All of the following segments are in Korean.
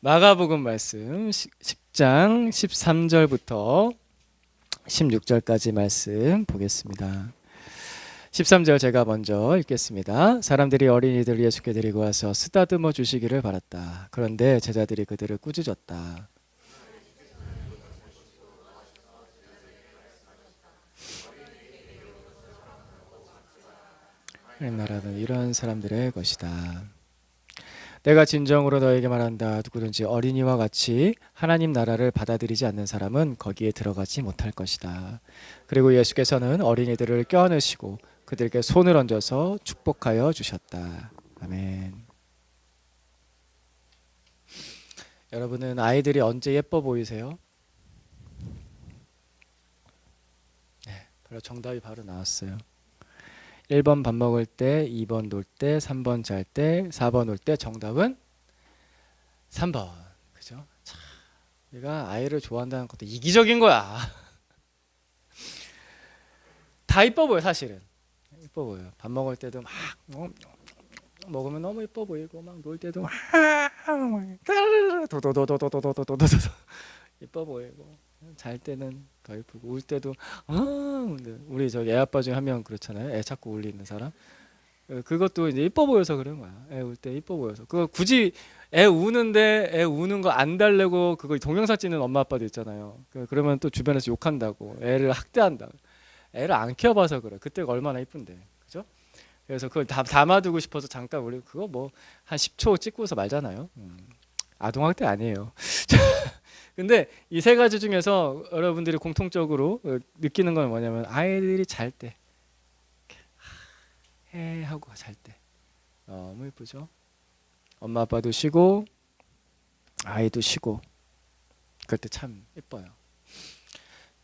마가복음 말씀 10장 13절부터 16절까지 말씀 보겠습니다. 13절 제가 먼저 읽겠습니다. 사람들이 어린이들 예수께 데리고 와서 쓰다듬어 주시기를 바랐다. 그런데 제자들이 그들을 꾸짖었다. 하나님 나라는 이런 사람들의 것이다. 내가 진정으로 너에게 말한다. 누구든지 어린이와 같이 하나님 나라를 받아들이지 않는 사람은 거기에 들어가지 못할 것이다. 그리고 예수께서는 어린이들을 껴안으시고 그들에게 손을 얹어서 축복하여 주셨다. 아멘. 여러분은 아이들이 언제 예뻐 보이세요? 네, 바로 정답이 바로 나왔어요. 1번 밥 먹을 때, 2번 놀 때, 3번 잘 때, 4번 올 때 정답은 3번. 그죠? 참, 우리가 아이를 좋아한다는 것도 이기적인 거야. 다 이뻐 보여, 사실은. 이뻐 보여. 밥 먹을 때도 막 어, 먹으면 너무 이뻐 보이고 막 놀 때도 막 도도도도도도도도도도도 이뻐 보이고 잘 때는 더 이쁘고 울 때도 아 우리 저애 아빠 중에 한 명 그렇잖아요. 애 자꾸 울리는 사람. 어, 그것도 이제 이뻐 보여서 그런 거야. 애 울 때 이뻐 보여서. 그거 굳이 애 우는데 애 우는 거 안 달래고 그거 동영상 찍는 엄마 아빠도 있잖아요. 그- 그러면 또 주변에서 욕한다고. 애를 학대한다. 애를 안 키워봐서 그래. 그때가 얼마나 이쁜데, 그죠? 그래서 그걸 다 담아두고 싶어서 잠깐 우리 그거 뭐 한 10초 찍고서 말잖아요. 음. 아동학대 아니에요. 근데 이 세 가지 중에서 여러분들이 공통적으로 어, 느끼는 건 뭐냐면 아이들이 잘 때, 해 하고 잘 때 너무 예쁘죠. 엄마 아빠도 쉬고 아이도 쉬고 그럴 때 참 예뻐요.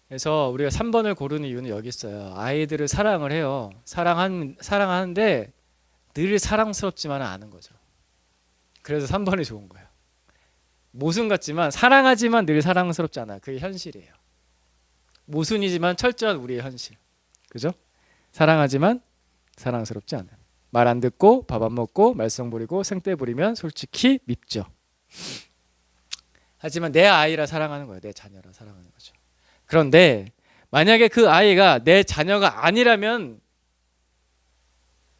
그래서 우리가 3번을 고르는 이유는 여기 있어요. 아이들을 사랑을 해요. 사랑한 사랑하는데 늘 사랑스럽지만은 않은 거죠. 그래서 3번이 좋은 거예요. 모순 같지만 사랑하지만 늘 사랑스럽지 않아. 그게 현실이에요. 모순이지만 철저한 우리의 현실. 그죠? 사랑하지만 사랑스럽지 않아. 말안 듣고 밥 안 먹고 말썽 부리고 생떼 부리면 솔직히 밉죠. 하지만 내 아이라 사랑하는 거예요. 내 자녀라 사랑하는 거죠. 그런데 만약에 그 아이가 내 자녀가 아니라면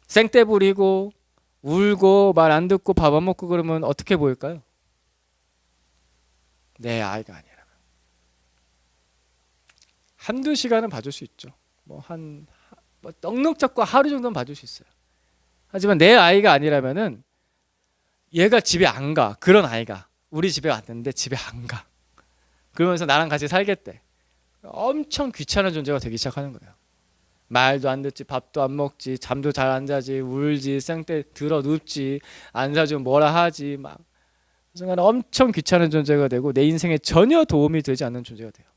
생떼 부리고 울고 말 안 듣고 밥 안 먹고 그러면 어떻게 보일까요? 내 아이가 아니라면 한두 시간은 봐줄 수 있죠. 뭐한 뭐 넉넉 잡고 하루 정도는 봐줄 수 있어요. 하지만 내 아이가 아니라면은 얘가 집에 안 가. 그런 아이가 우리 집에 왔는데 집에 안 가. 그러면서 나랑 같이 살겠대. 엄청 귀찮은 존재가 되기 시작하는 거예요. 말도 안 듣지, 밥도 안 먹지, 잠도 잘 안 자지, 울지, 생때 들어 눕지, 안 사주면 뭐라 하지, 막 순간 엄청 귀찮은 존재가 되고 내 인생에 전혀 도움이 되지 않는 존재가 돼요.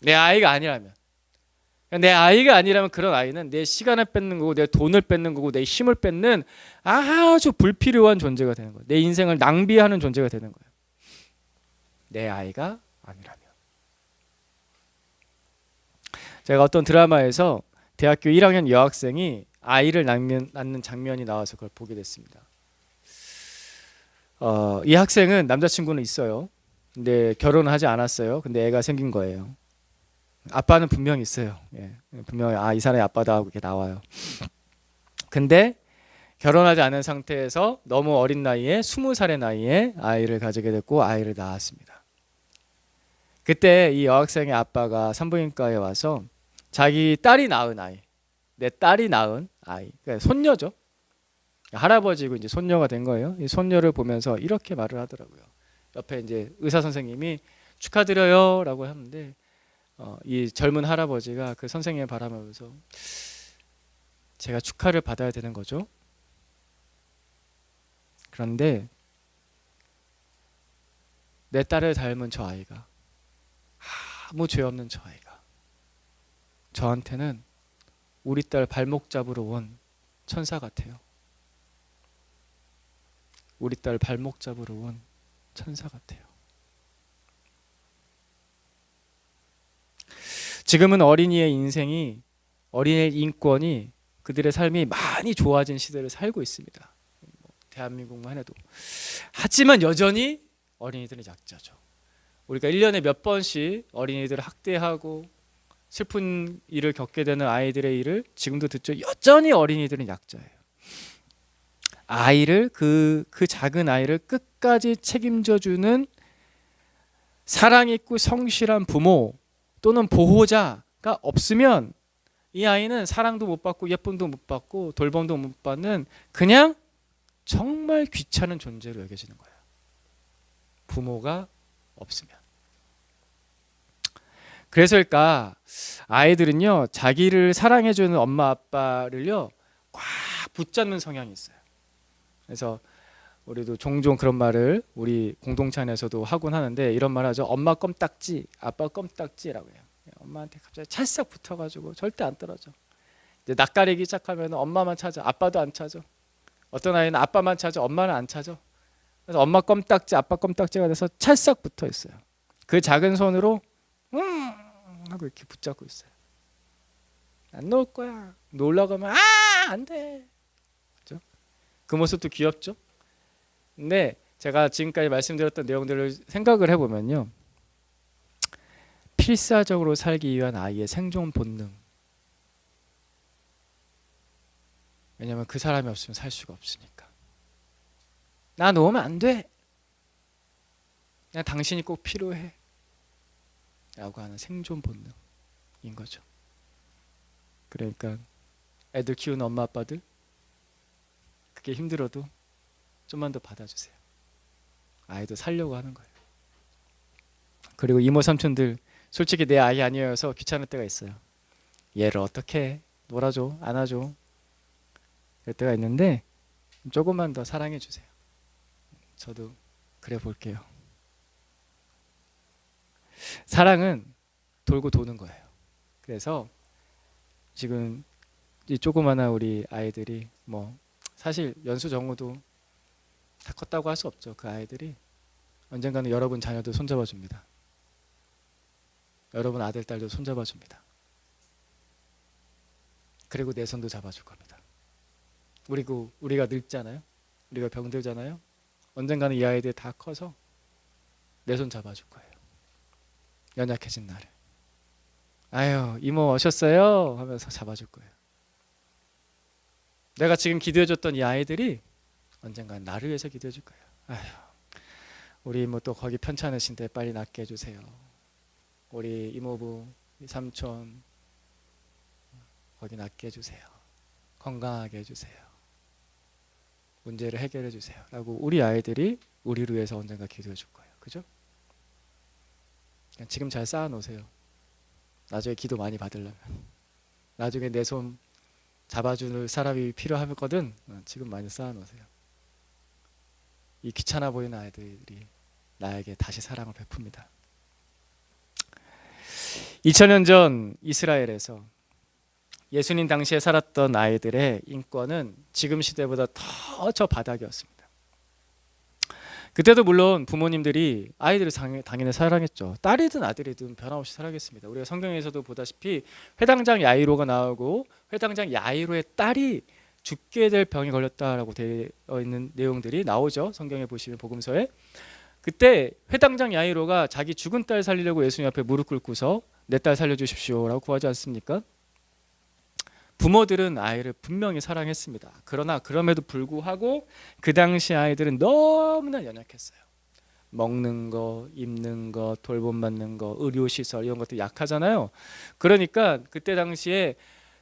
내 아이가 아니라면 내 아이가 아니라면 그런 아이는 내 시간을 뺏는 거고 내 돈을 뺏는 거고 내 힘을 뺏는 아주 불필요한 존재가 되는 거예요. 내 인생을 낭비하는 존재가 되는 거예요. 내 아이가 아니라면 제가 어떤 드라마에서 대학교 1학년 여학생이 아이를 낳는, 장면이 나와서 그걸 보게 됐습니다. 어, 이 학생은 남자친구는 있어요. 근데 결혼을 하지 않았어요. 근데 애가 생긴 거예요. 아빠는 분명히 있어요. 예, 분명히 아 이 사람이 아빠다 하고 이렇게 나와요. 근데 결혼하지 않은 상태에서 너무 어린 나이에 스무 살의 나이에 아이를 가지게 됐고 아이를 낳았습니다. 그때 이 여학생의 아빠가 산부인과에 와서 자기 딸이 낳은 아이, 내 딸이 낳은 아이, 그러니까 손녀죠. 할아버지고 이제 손녀가 된 거예요. 이 손녀를 보면서 이렇게 말을 하더라고요. 옆에 이제 의사 선생님이 축하드려요라고 하는데 어, 이 젊은 할아버지가 그 선생님을 바라보면서 제가 축하를 받아야 되는 거죠. 그런데 내 딸을 닮은 저 아이가 아무 죄 없는 저 아이가 저한테는 우리 딸 발목 잡으러 온 천사 같아요. 우리 딸 발목 잡으러 온 천사 같아요. 지금은 어린이의 인생이 어린이의 인권이 그들의 삶이 많이 좋아진 시대를 살고 있습니다. 뭐 대한민국만 해도 하지만 여전히 어린이들은 약자죠. 우리가 1년에 몇 번씩 어린이들을 학대하고 슬픈 일을 겪게 되는 아이들의 일을 지금도 듣죠. 여전히 어린이들은 약자예요. 아이를 그, 그 작은 아이를 끝까지 책임져 주는 사랑 있고 성실한 부모 또는 보호자가 없으면 이 아이는 사랑도 못 받고 예쁨도 못 받고 돌봄도 못 받는 그냥 정말 귀찮은 존재로 여겨지는 거예요. 부모가 없으면. 그래서일까 아이들은요 자기를 사랑해주는 엄마 아빠를요 꽉 붙잡는 성향이 있어요. 그래서 우리도 종종 그런 말을 우리 공동체 안에서도 하곤 하는데 이런 말 하죠. 엄마 껌딱지, 아빠 껌딱지라고 해요. 엄마한테 갑자기 찰싹 붙어가지고 절대 안 떨어져. 이제 낯가리기 시작하면 엄마만 찾아, 아빠도 안 찾아. 어떤 아이는 아빠만 찾아, 엄마는 안 찾아. 그래서 엄마 껌딱지, 아빠 껌딱지가 돼서 찰싹 붙어 있어요. 그 작은 손으로 음 하고 이렇게 붙잡고 있어요. 안 놓을 거야. 놀라고 하면 아 안 돼. 그 모습도 귀엽죠. 근데 제가 지금까지 말씀드렸던 내용들을 생각을 해보면요. 필사적으로 살기 위한 아이의 생존 본능. 왜냐하면 그 사람이 없으면 살 수가 없으니까. 나 놓으면 안 돼. 나 당신이 꼭 필요해. 라고 하는 생존 본능인 거죠. 그러니까 애들 키우는 엄마 아빠들 그게 힘들어도 좀만 더 받아주세요. 아이도 살려고 하는 거예요. 그리고 이모 삼촌들 솔직히 내 아이 아니어서 귀찮을 때가 있어요. 얘를 어떻게 놀아줘 안아줘 그럴 때가 있는데 조금만 더 사랑해 주세요. 저도 그래 볼게요. 사랑은 돌고 도는 거예요. 그래서 지금 이 조그마한 우리 아이들이 뭐 사실 연수 정우도 다 컸다고 할 수 없죠. 그 아이들이 언젠가는 여러분 자녀도 손잡아 줍니다. 여러분 아들 딸도 손잡아 줍니다. 그리고 내 손도 잡아줄 겁니다. 우리고 우리가 늙잖아요. 우리가 병들잖아요. 언젠가는 이 아이들 다 커서 내 손 잡아줄 거예요. 연약해진 나를. 아유 이모 오셨어요 하면서 잡아줄 거예요. 내가 지금 기도해줬던 이 아이들이 언젠가 나를 위해서 기도해 줄 거예요. 아휴, 우리 이모 또 거기 편찮으신데 빨리 낫게 해주세요. 우리 이모부, 삼촌 거기 낫게 해주세요. 건강하게 해주세요. 문제를 해결해 주세요. 라고 우리 아이들이 우리를 위해서 언젠가 기도해 줄 거예요. 그죠? 지금 잘 쌓아 놓으세요. 나중에 기도 많이 받으려면. 나중에 내 손 잡아줄 사람이 필요하거든. 어, 지금 많이 쌓아 놓으세요. 이 귀찮아 보이는 아이들이 나에게 다시 사랑을 베풉니다. 2000년 전 이스라엘에서 예수님 당시에 살았던 아이들의 인권은 지금 시대보다 더 저 바닥이었습니다. 그때도 물론 부모님들이 아이들을 당- 당연히 사랑했죠. 딸이든 아들이든 변함없이 사랑했습니다. 우리가 성경에서도 보다시피 회당장 야이로가 나오고 회당장 야이로의 딸이 죽게 될 병이 걸렸다라고 되어 있는 내용들이 나오죠. 성경에 보시면 복음서에 그때 회당장 야이로가 자기 죽은 딸 살리려고 예수님 앞에 무릎 꿇고서 내 딸 살려주십시오라고 구하지 않습니까? 부모들은 아이를 분명히 사랑했습니다. 그러나 그럼에도 불구하고 그 당시 아이들은 너무나 연약했어요. 먹는 거, 입는 거, 돌봄받는 거, 의료 시설 이런 것들 약하잖아요. 그러니까 그때 당시에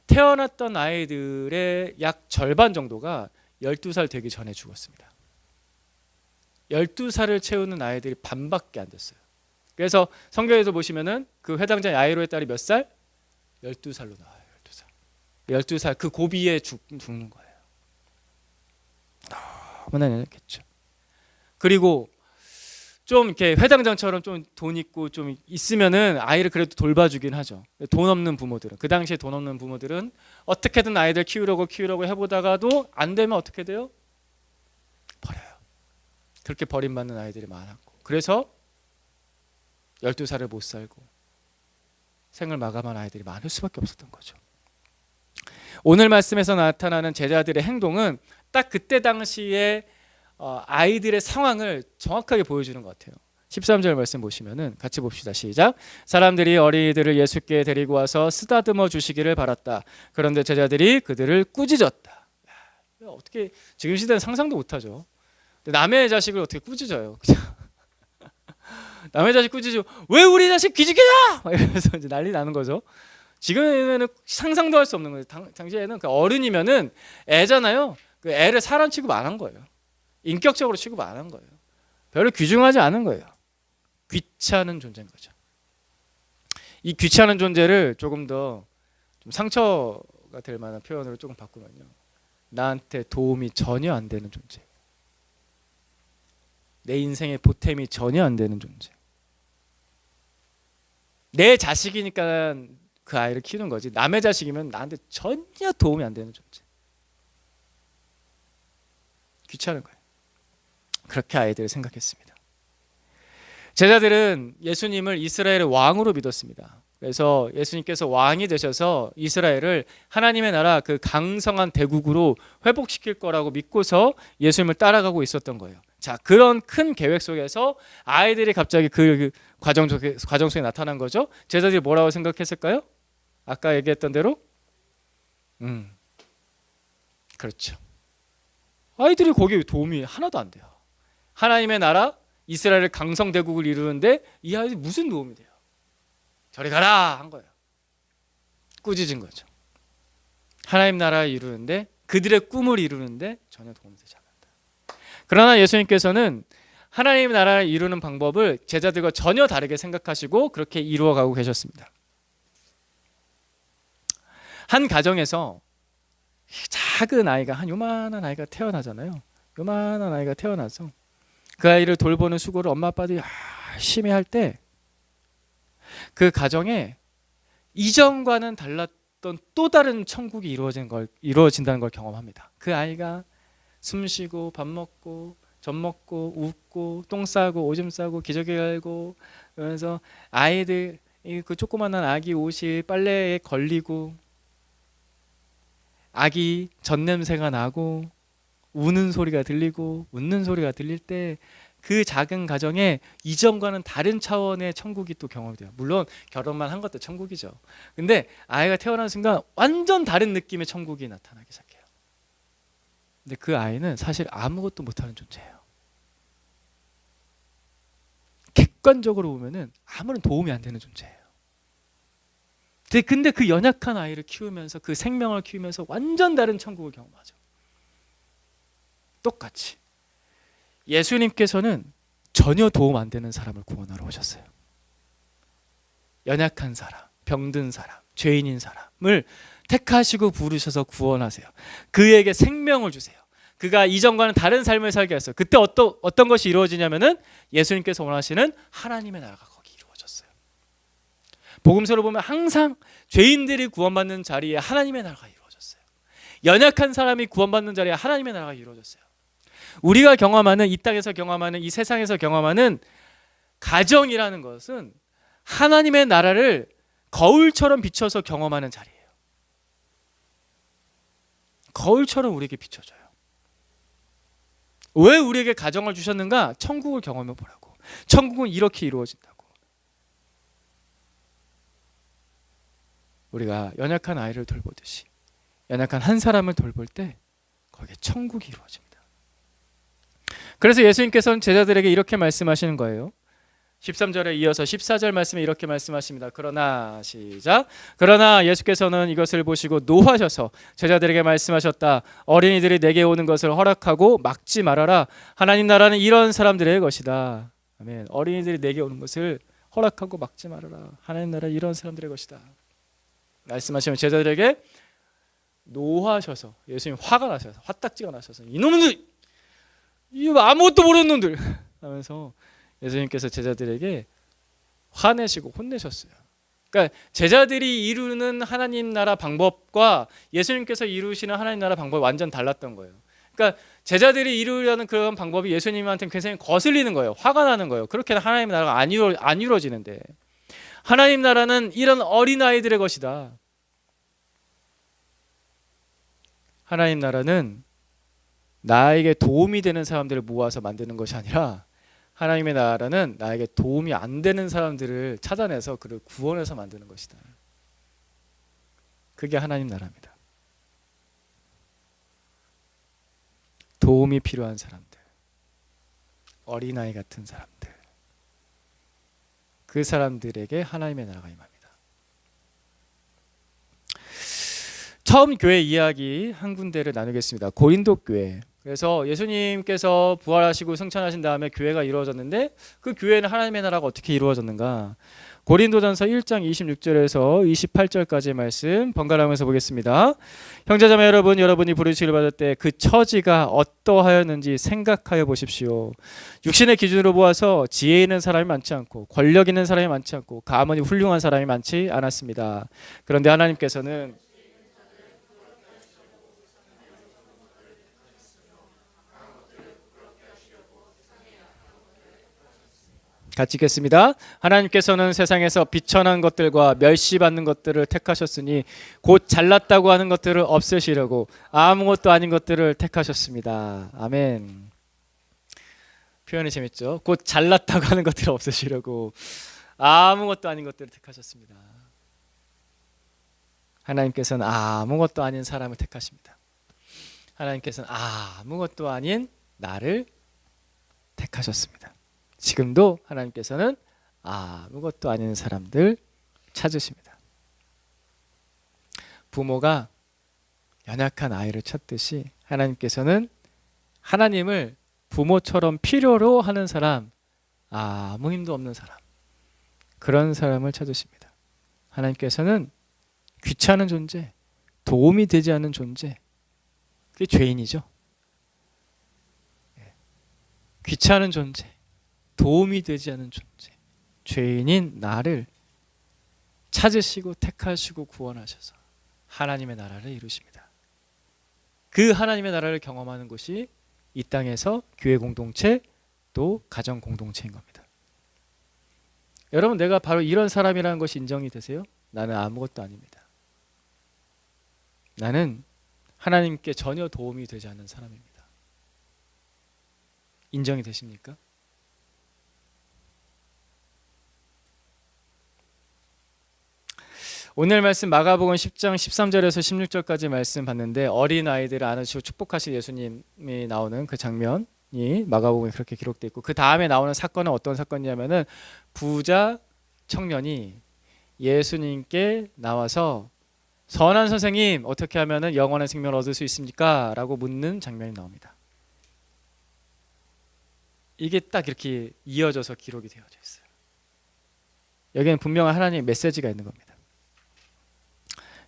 태어났던 아이들의 약 절반 정도가 12살 되기 전에 죽었습니다. 12살을 채우는 아이들이 반밖에 안 됐어요. 그래서 성경에서 보시면은 그 회당자 야이로의 딸이 몇 살? 12살로 나와요. 12살. 12살 그 고비에 죽, 죽는 거예요. 너무나 연약했죠. 그리고 좀 이렇게 회당장처럼 좀 돈 있고 좀 있으면은 아이를 그래도 돌봐주긴 하죠. 돈 없는 부모들은 그 당시에 돈 없는 부모들은 어떻게든 아이들 키우려고 키우려고 해보다가도 안 되면 어떻게 돼요? 버려요. 그렇게 버림받는 아이들이 많았고 그래서 12살을 못 살고 생을 마감한 아이들이 많을 수밖에 없었던 거죠. 오늘 말씀에서 나타나는 제자들의 행동은 딱 그때 당시에 어, 아이들의 상황을 정확하게 보여주는 것 같아요. 13절 말씀 보시면은 같이 봅시다. 시작. 사람들이 어린이들을 예수께 데리고 와서 쓰다듬어 주시기를 바랐다. 그런데 제자들이 그들을 꾸짖었다. 야, 어떻게 지금 시대는 상상도 못하죠. 남의 자식을 어떻게 꾸짖어요? 남의 자식 꾸짖어 왜 우리 자식 기죽이냐? 이러면서 이제 난리 나는 거죠. 지금에는 상상도 할 수 없는 거예요. 당, 당시에는 그 어른이면은 애잖아요. 그 애를 사람 취급 안 한 거예요. 인격적으로 취급 안 한 거예요. 별로 귀중하지 않은 거예요. 귀찮은 존재인 거죠. 이 귀찮은 존재를 조금 더 좀 상처가 될 만한 표현으로 조금 바꾸면요. 나한테 도움이 전혀 안 되는 존재. 내 인생에 보탬이 전혀 안 되는 존재. 내 자식이니까 그 아이를 키우는 거지. 남의 자식이면 나한테 전혀 도움이 안 되는 존재. 귀찮은 거예요. 그렇게 아이들을 생각했습니다. 제자들은 예수님을 이스라엘의 왕으로 믿었습니다. 그래서 예수님께서 왕이 되셔서 이스라엘을 하나님의 나라 그 강성한 대국으로 회복시킬 거라고 믿고서 예수님을 따라가고 있었던 거예요. 자, 그런 큰 계획 속에서 아이들이 갑자기 그, 그 과정 속에 과정 속에 나타난 거죠. 제자들이 뭐라고 생각했을까요? 아까 얘기했던 대로 음. 그렇죠. 아이들이 거기에 도움이 하나도 안 돼요. 하나님의 나라 이스라엘 강성 대국을 이루는데 이 아이들이 무슨 도움이 돼요? 저리 가라 한 거예요. 꾸짖은 거죠. 하나님 나라 이루는데 그들의 꿈을 이루는데 전혀 도움이 되지 않는다. 그러나 예수님께서는 하나님 나라를 이루는 방법을 제자들과 전혀 다르게 생각하시고 그렇게 이루어가고 계셨습니다. 한 가정에서 작은 아이가 한 요만한 아이가 태어나잖아요. 요만한 아이가 태어나서 그 아이를 돌보는 수고를 엄마 아빠들이 열심히 할 때 그 가정에 이전과는 달랐던 또 다른 천국이 이루어진 걸 이루어진다는 걸 경험합니다. 그 아이가 숨 쉬고 밥 먹고 젖 먹고 웃고 똥 싸고 오줌 싸고 기저귀 갈고 그러면서 아이들 그 조그만한 아기 옷이 빨래에 걸리고 아기 젖 냄새가 나고 우는 소리가 들리고 웃는 소리가 들릴 때 그 작은 가정에 이전과는 다른 차원의 천국이 또 경험이 돼요. 물론 결혼만 한 것도 천국이죠. 근데 아이가 태어난 순간 완전 다른 느낌의 천국이 나타나기 시작해요. 근데 그 아이는 사실 아무것도 못하는 존재예요. 객관적으로 보면은 아무런 도움이 안 되는 존재예요. 근데 그 연약한 아이를 키우면서 그 생명을 키우면서 완전 다른 천국을 경험하죠. 똑같이 예수님께서는 전혀 도움 안 되는 사람을 구원하러 오셨어요. 연약한 사람, 병든 사람, 죄인인 사람을 택하시고 부르셔서 구원하세요. 그에게 생명을 주세요. 그가 이전과는 다른 삶을 살게 하어요 그때 어떤 어떤 것이 이루어지냐면은 예수님께서 원하시는 하나님의 나라가. 복음서를 보면 항상 죄인들이 구원받는 자리에 하나님의 나라가 이루어졌어요. 연약한 사람이 구원받는 자리에 하나님의 나라가 이루어졌어요. 우리가 경험하는 이 땅에서 경험하는 이 세상에서 경험하는 가정이라는 것은 하나님의 나라를 거울처럼 비춰서 경험하는 자리예요. 거울처럼 우리에게 비춰져요. 왜 우리에게 가정을 주셨는가? 천국을 경험해 보라고. 천국은 이렇게 이루어진다고. 우리가 연약한 아이를 돌보듯이 연약한 한 사람을 돌볼 때 거기에 천국이 이루어집니다. 그래서 예수님께서는 제자들에게 이렇게 말씀하시는 거예요. 13절에 이어서 14절 말씀에 이렇게 말씀하십니다. 그러나 시작. 그러나 예수께서는 이것을 보시고 노하셔서 제자들에게 말씀하셨다. 어린이들이 내게 오는 것을 허락하고 막지 말아라. 하나님 나라는 이런 사람들의 것이다. 아멘. 어린이들이 내게 오는 것을 허락하고 막지 말아라. 하나님 나라 이런 사람들의 것이다. 말씀하시면 제자들에게 노하셔서 예수님 화가 나셔서 화딱지가 나셔서 이놈들 이 아무것도 모르는 놈들 하면서 예수님께서 제자들에게 화내시고 혼내셨어요. 그러니까 제자들이 이루는 하나님 나라 방법과 예수님께서 이루시는 하나님 나라 방법이 완전 달랐던 거예요. 그러니까 제자들이 이루려는 그런 방법이 예수님한테 굉장히 거슬리는 거예요. 화가 나는 거예요. 그렇게 하나님 나라가 안, 이루, 안 이루어지는데 하나님 나라는 이런 어린 아이들의 것이다. 하나님 나라는 나에게 도움이 되는 사람들을 모아서 만드는 것이 아니라 하나님의 나라는 나에게 도움이 안 되는 사람들을 찾아내서 그를 구원해서 만드는 것이다. 그게 하나님 나라입니다. 도움이 필요한 사람들, 어린아이 같은 사람들, 그 사람들에게 하나님의 나라가 임합니다. 처음 교회 이야기 한 군데를 나누겠습니다. 고린도 교회. 그래서 예수님께서 부활하시고 승천하신 다음에 교회가 이루어졌는데 그 교회는 하나님의 나라가 어떻게 이루어졌는가? 고린도전서 1장 26절에서 28절까지의 말씀 번갈아 가면서 보겠습니다. 형제자매 여러분, 여러분이 부르시기를 받을 때 그 처지가 어떠하였는지 생각하여 보십시오. 육신의 기준으로 보아서 지혜 있는 사람이 많지 않고 권력 있는 사람이 많지 않고 가문이 훌륭한 사람이 많지 않았습니다. 그런데 하나님께서는 같이 읽겠습니다. 하나님께서는 세상에서 비천한 것들과 멸시받는 것들을 택하셨으니 곧 잘났다고 하는 것들을 없애시려고 아무것도 아닌 것들을 택하셨습니다. 아멘. 표현이 재밌죠? 곧 잘났다고 하는 것들을 없애시려고 아무것도 아닌 것들을 택하셨습니다. 하나님께서는 아무것도 아닌 사람을 택하십니다. 하나님께서는 아무것도 아닌 나를 택하셨습니다. 지금도 하나님께서는 아무것도 아닌 사람들 찾으십니다. 부모가 연약한 아이를 찾듯이 하나님께서는 하나님을 부모처럼 필요로 하는 사람, 아무 힘도 없는 사람, 그런 사람을 찾으십니다. 하나님께서는 귀찮은 존재, 도움이 되지 않는 존재, 그게 죄인이죠. 예. 귀찮은 존재, 도움이 되지 않는 존재, 죄인인 나를 찾으시고 택하시고 구원하셔서 하나님의 나라를 이루십니다. 그 하나님의 나라를 경험하는 것이 이 땅에서 교회 공동체 또 가정 공동체인 겁니다. 여러분 내가 바로 이런 사람이라는 것이 인정이 되세요? 나는 아무것도 아닙니다. 나는 하나님께 전혀 도움이 되지 않는 사람입니다. 인정이 되십니까? 오늘 말씀 마가복음 10장 13절에서 16절까지 말씀 봤는데 어린 아이들을 안으시고 축복하실 예수님이 나오는 그 장면이 마가복음에 그렇게 기록되어 있고 그 다음에 나오는 사건은 어떤 사건이냐면은 부자 청년이 예수님께 나와서 선한 선생님 어떻게 하면은 영원한 생명을 얻을 수 있습니까? 라고 묻는 장면이 나옵니다. 이게 딱 이렇게 이어져서 기록이 되어져 있어요. 여기는 분명한 하나님의 메시지가 있는 겁니다.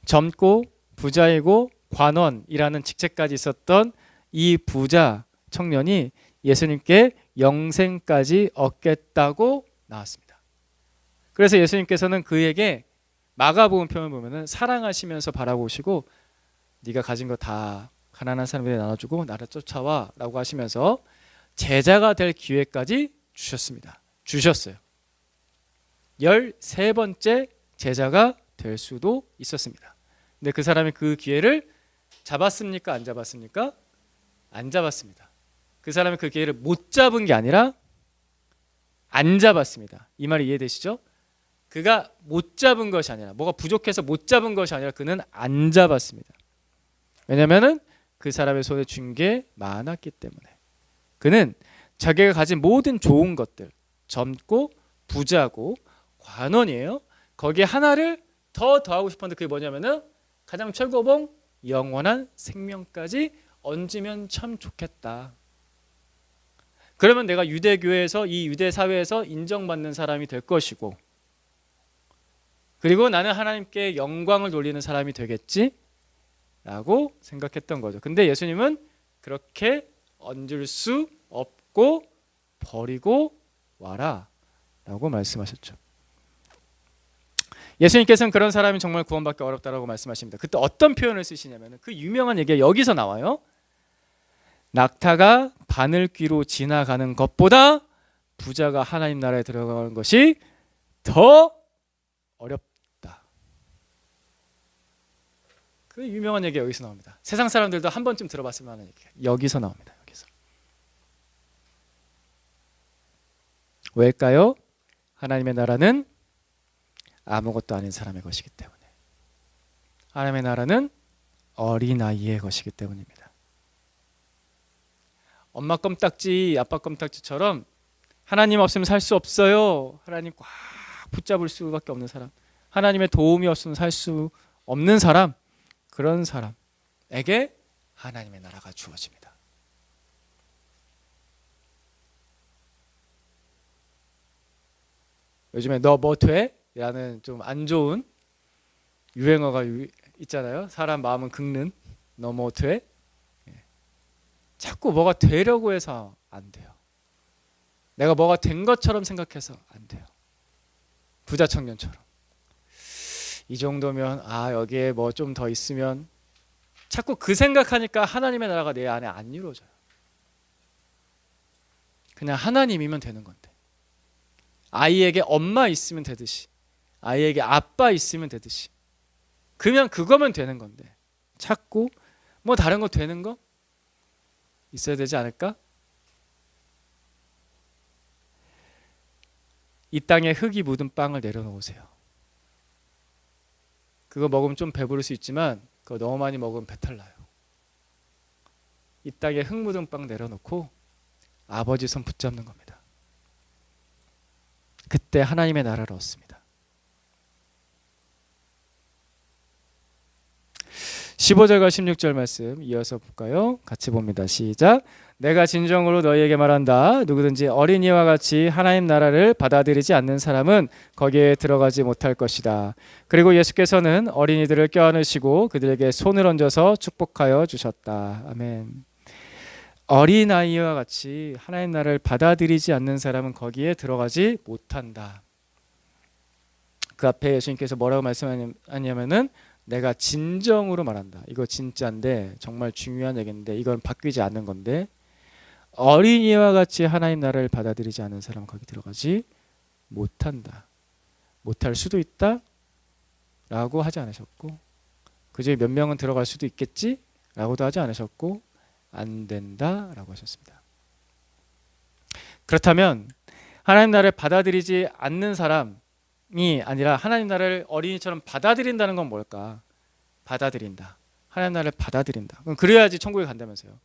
젊고 부자이고 관원이라는 직책까지 있었던 이 부자 청년이 예수님께 영생까지 얻겠다고 나왔습니다. 그래서 예수님께서는 그에게 마가복음 표현 보면은 사랑하시면서 바라보시고 네가 가진 거 다 가난한 사람들에 나눠주고 나를 쫓아와라고 하시면서 제자가 될 기회까지 주셨습니다. 주셨어요. 13번째 제자가 될 수도 있었습니다. 근데 그 사람이 그 기회를 잡았습니까? 안 잡았습니까? 안 잡았습니다. 그 사람이 그 기회를 못 잡은 게 아니라 안 잡았습니다. 이 말이 이해되시죠? 그가 못 잡은 것이 아니라 뭐가 부족해서 못 잡은 것이 아니라 그는 안 잡았습니다. 왜냐하면은 그 사람의 손에 쥔게 많았기 때문에 그는 자기가 가진 모든 좋은 것들 젊고 부자고 관원이에요. 거기에 하나를 더 더하고 싶었는데 그게 뭐냐면은 가장 최고봉 영원한 생명까지 얹으면 참 좋겠다. 그러면 내가 유대교회에서 이 유대 사회에서 인정받는 사람이 될 것이고 그리고 나는 하나님께 영광을 돌리는 사람이 되겠지? 라고 생각했던 거죠. 근데 예수님은 그렇게 얹을 수 없고 버리고 와라 라고 말씀하셨죠. 예수님께서는 그런 사람이 정말 구원받기 어렵다라고 말씀하십니다. 그때 어떤 표현을 쓰시냐면 그 유명한 얘기가 여기서 나와요. 낙타가 바늘귀로 지나가는 것보다 부자가 하나님 나라에 들어가는 것이 더 어렵다. 그 유명한 얘기 여기서 나옵니다. 세상 사람들도 한 번쯤 들어봤을 만한 얘기. 여기서 나옵니다. 여기서. 왜일까요? 하나님의 나라는 아무것도 아닌 사람의 것이기 때문에. 하나님의 나라는 어린아이의 것이기 때문입니다. 엄마 껌딱지, 아빠 껌딱지처럼 하나님 없으면 살 수 없어요. 하나님 꽉 붙잡을 수밖에 없는 사람. 하나님의 도움이 없으면 살 수 없는 사람. 그런 사람에게 하나님의 나라가 주어집니다. 요즘에 너 뭐 돼? 라는 좀 안 좋은 유행어가 유, 있잖아요. 사람 마음은 긁는 너뭐 돼? 예. 자꾸 뭐가 되려고 해서 안 돼요. 내가 뭐가 된 것처럼 생각해서 안 돼요. 부자 청년처럼. 이 정도면 아 여기에 뭐 좀 더 있으면 자꾸 그 생각하니까 하나님의 나라가 내 안에 안 이루어져요. 그냥 하나님이면 되는 건데 아이에게 엄마 있으면 되듯이 아이에게 아빠 있으면 되듯이 그냥 그거면 되는 건데 자꾸 뭐 다른 거 되는 거 있어야 되지 않을까? 이 땅에 흙이 묻은 빵을 내려놓으세요. 그거 먹으면 좀 배부를 수 있지만 그거 너무 많이 먹으면 배탈 나요. 이 땅에 흙 묻은 빵 내려놓고 아버지 손 붙잡는 겁니다. 그때 하나님의 나라를 얻습니다. 15절과 16절 말씀 이어서 볼까요? 같이 봅니다. 시작. 내가 진정으로 너희에게 말한다. 누구든지 어린이와 같이 하나님 나라를 받아들이지 않는 사람은 거기에 들어가지 못할 것이다. 그리고 예수께서는 어린이들을 껴안으시고 그들에게 손을 얹어서 축복하여 주셨다. 아멘. 어린아이와 같이 하나님 나라를 받아들이지 않는 사람은 거기에 들어가지 못한다. 그 앞에 예수님께서 뭐라고 말씀하냐면은 내가 진정으로 말한다. 이거 진짜인데 정말 중요한 얘기인데 이건 바뀌지 않는 건데 어린이와 같이 하나님 나라를 받아들이지 않는 사람은 거기 들어가지 못한다. 못할 수도 있다. 라고 하지 않으셨고 그중에 몇 명은 들어갈 수도 있겠지. 라고도 하지 않으셨고 안 된다. 라고 하셨습니다. 그렇다면 하나님 나라를 받아들이지 않는 사람 이 아니라 하나님 나라를 어린이처럼 받아들인다는 건 뭘까? 받아들인다. 하나님 나라를 받아들인다. 그래야지 천국에 간다면서요.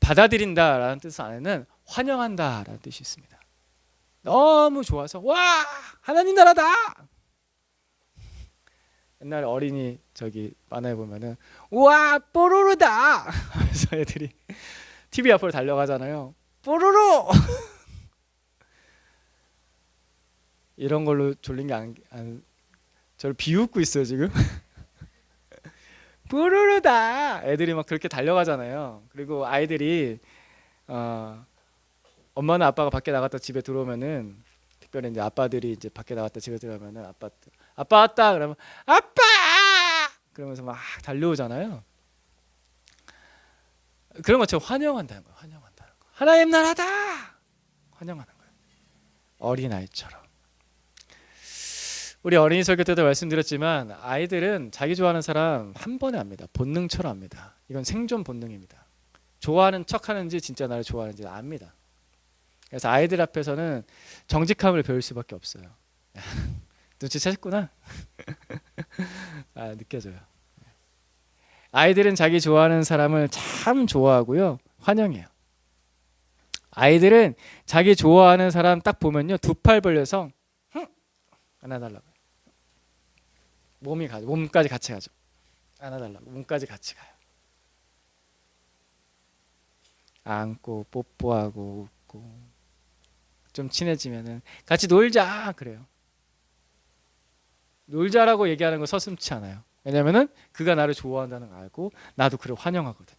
받아들인다라는 뜻 안에는 환영한다라는 뜻이 있습니다. 너무 좋아서 와 하나님 나라다. 옛날 어린이 저기 만화에 보면은 와 뽀로로다 하면서 애들이 TV 앞으로 달려가잖아요. 뽀로로 이런 걸로 졸린 게 안, 안 저를 비웃고 있어요 지금. 뽀로로다. 애들이 막 그렇게 달려가잖아요. 그리고 아이들이 어, 엄마나 아빠가 밖에 나갔다 집에 들어오면은 특별히 이제 아빠들이 이제 밖에 나갔다 집에 들어오면은 아빠 아빠 왔다 그러면 아빠 그러면서 막 달려오잖아요. 그런 것처럼 환영한다는 거예요. 환영한다는 거. 하나님 나라다. 환영하는 거예요. 어린 아이처럼. 우리 어린이 설교 때도 말씀드렸지만 아이들은 자기 좋아하는 사람 한 번에 압니다. 본능처럼 압니다. 이건 생존 본능입니다. 좋아하는 척하는지 진짜 나를 좋아하는지 압니다. 그래서 아이들 앞에서는 정직함을 배울 수밖에 없어요. 눈치챘구나. 아 느껴져요. 아이들은 자기 좋아하는 사람을 참 좋아하고요, 환영해요. 아이들은 자기 좋아하는 사람 딱 보면요, 두 팔 벌려서 안아달라고. 몸이 가 몸까지 같이 가죠. 안아달라고 몸까지 같이 가요. 안고 뽀뽀하고 웃고 좀 친해지면은 같이 놀자 그래요. 놀자라고 얘기하는 거 서슴치 않아요. 왜냐면은 그가 나를 좋아한다는 걸 알고 나도 그를 환영하거든요.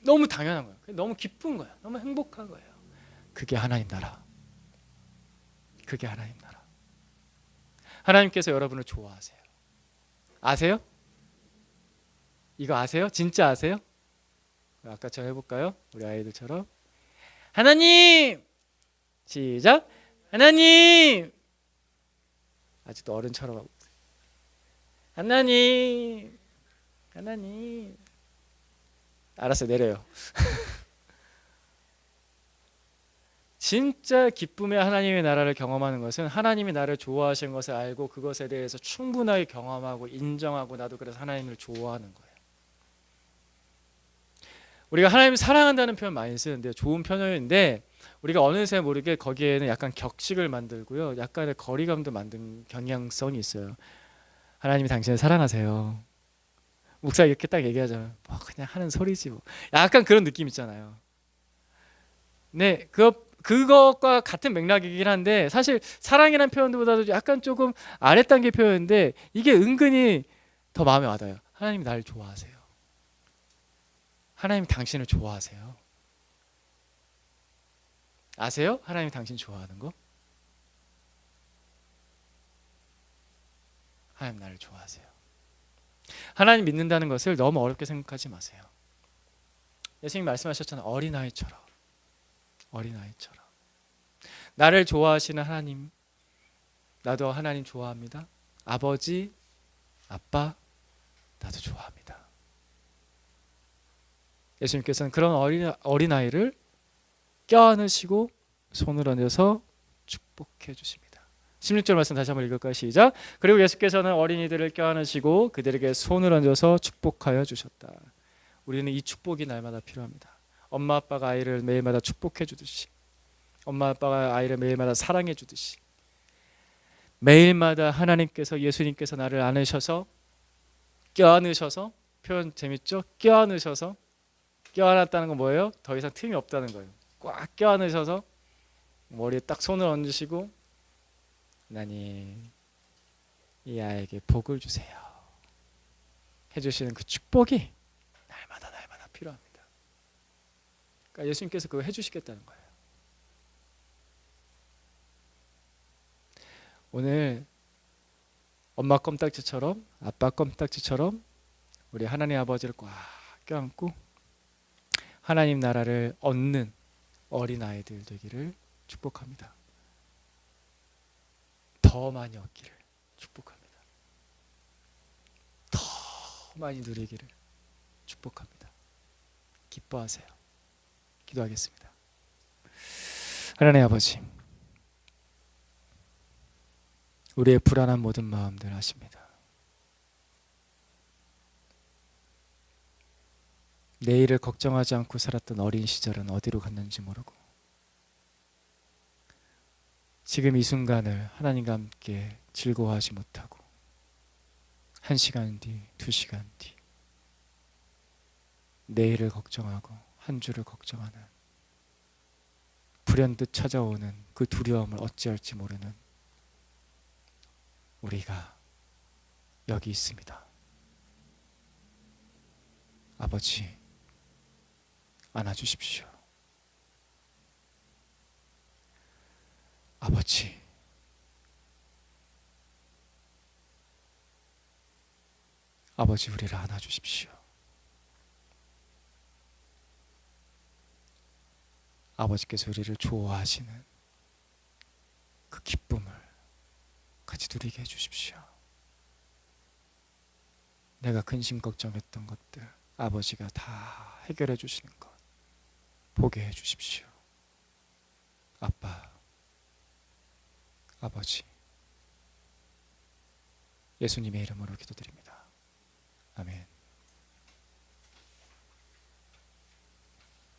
너무 당연한 거예요. 너무 기쁜 거예요. 너무 행복한 거예요. 그게 하나님 나라. 그게 하나님 나라. 하나님께서 여러분을 좋아하세요. 아세요? 이거 아세요? 진짜 아세요? 아까처럼 해볼까요? 우리 아이들처럼 하나님 시작 하나님 아직도 어른처럼 하고 하나님, 하나님. 알았어요, 내려요. 진짜 기쁨의 하나님의 나라를 경험하는 것은 하나님이 나를 좋아하시는 것을 알고 그것에 대해서 충분하게 경험하고 인정하고 나도 그래서 하나님을 좋아하는 거예요. 우리가 하나님을 사랑한다는 표현 많이 쓰는데 좋은 표현인데 우리가 어느새 모르게 거기에는 약간 격식을 만들고요. 약간의 거리감도 만든 경향성이 있어요. 하나님이 당신을 사랑하세요. 목사 이렇게 딱 얘기하잖아요. 뭐 그냥 하는 소리지 뭐. 약간 그런 느낌 있잖아요. 네, 그 그것과 같은 맥락이긴 한데 사실 사랑이라는 표현보다도 약간 조금 아래 단계 표현인데 이게 은근히 더 마음에 와닿아요. 하나님이 나를 좋아하세요. 하나님 당신을 좋아하세요. 아세요? 하나님 당신 좋아하는 거? 하나님 나를 좋아하세요. 하나님 믿는다는 것을 너무 어렵게 생각하지 마세요. 예수님 말씀하셨잖아요. 어린아이처럼. 어린아이처럼. 나를 좋아하시는 하나님, 나도 하나님 좋아합니다. 아버지, 아빠, 나도 좋아합니다. 예수님께서는 그런 어린, 어린아이를 껴안으시고 손을 얹어서 축복해 주십니다. 16절 말씀 다시 한번 읽을까요? 시작. 그리고 예수께서는 어린이들을 껴안으시고 그들에게 손을 얹어서 축복하여 주셨다. 우리는 이 축복이 날마다 필요합니다. 엄마 아빠가 아이를 매일마다 축복해 주듯이 엄마 아빠가 아이를 매일마다 사랑해 주듯이 매일마다 하나님께서 예수님께서 나를 안으셔서 껴안으셔서 표현 재밌죠? 껴안으셔서 껴안았다는 건 뭐예요? 더 이상 틈이 없다는 거예요. 꽉 껴안으셔서 머리에 딱 손을 얹으시고 하나님 이 아이에게 복을 주세요. 해주시는 그 축복이 날마다 날마다 필요합니다. 그러니까 예수님께서 그거 해주시겠다는 거예요. 오늘 엄마 껌딱지처럼 아빠 껌딱지처럼 우리 하나님 아버지를 꽉 껴안고 하나님 나라를 얻는 어린 아이들 되기를 축복합니다. 더 많이 얻기를 축복합니다. 더 많이 누리기를 축복합니다. 기뻐하세요. 기도하겠습니다. 하나님 아버지, 우리의 불안한 모든 마음들 아십니다. 내일을 걱정하지 않고 살았던 어린 시절은 어디로 갔는지 모르고 지금 이 순간을 하나님과 함께 즐거워하지 못하고 한 시간 뒤, 두 시간 뒤 내일을 걱정하고 한 주를 걱정하는 불현듯 찾아오는 그 두려움을 어찌할지 모르는 우리가 여기 있습니다. 아버지 안아주십시오. 아버지, 아버지 우리를 안아주십시오. 아버지께서 우리를 좋아하시는 그 기쁨을 같이 누리게 해주십시오. 내가 근심 걱정했던 것들 아버지가 다 해결해 주시는 것 보게 해 주십시오. 아빠, 아버지, 예수님의 이름으로 기도드립니다. 아멘.